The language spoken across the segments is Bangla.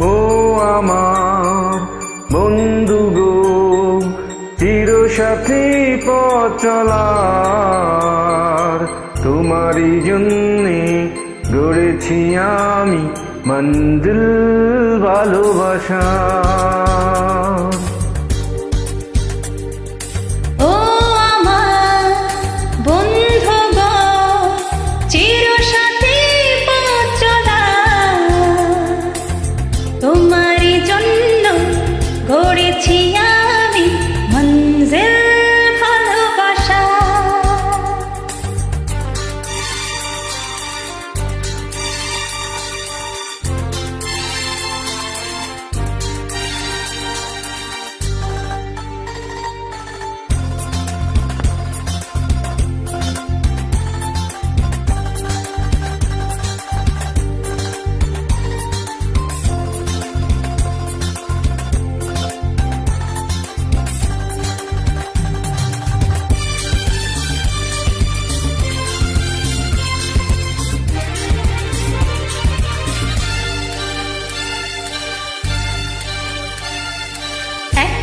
ও আমার বন্ধু গো চির সাথী পথ চলার তোমারই জন্যে গড়েছি আমি মন্দির ভালোবাসা।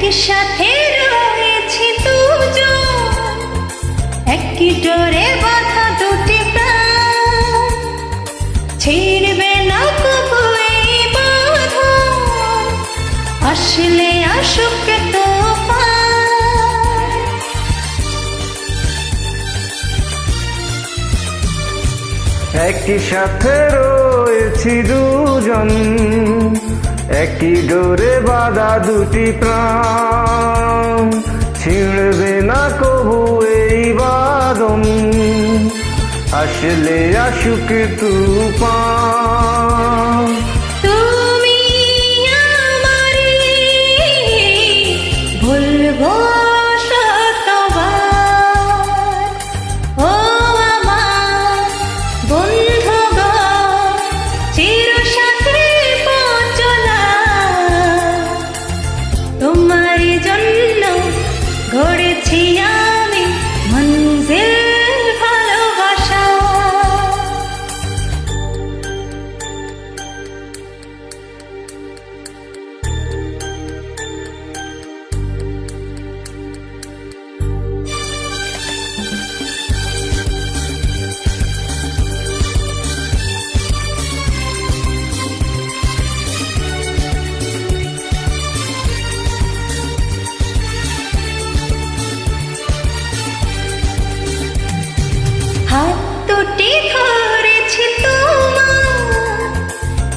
একসাথে রয়েছি দুজন। একই ডোরে বাঁধা দুটি ছিড়বে না কবু এই আসলে আসুক তোফান। একই সাথে রয়েছি দুজন। একই ডোরে বাধা দুটি প্রাণ। ছিঁড়বে না কবু এই বাদম আসলে আসুক তুফান তোমার জন্য ঘরে আমি।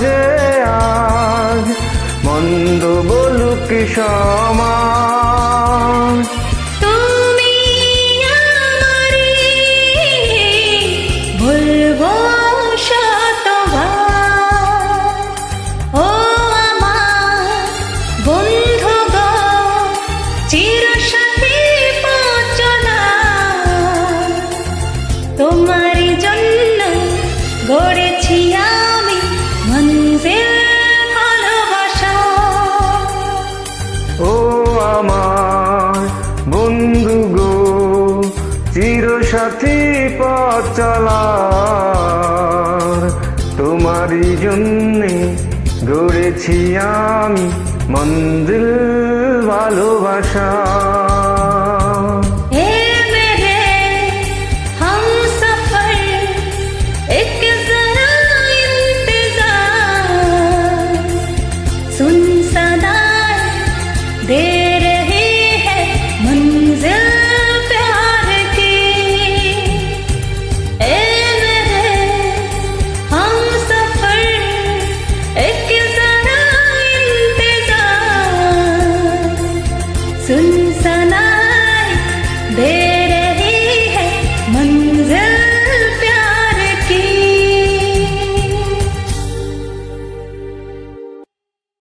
যে আজ। মন্দ বলুক সমাজ। তুমি আমারি ভুলবো সাথী পথ চলার। তোমারই জন্যে গড়েছি আমি মন্দির ভালোবাসা। They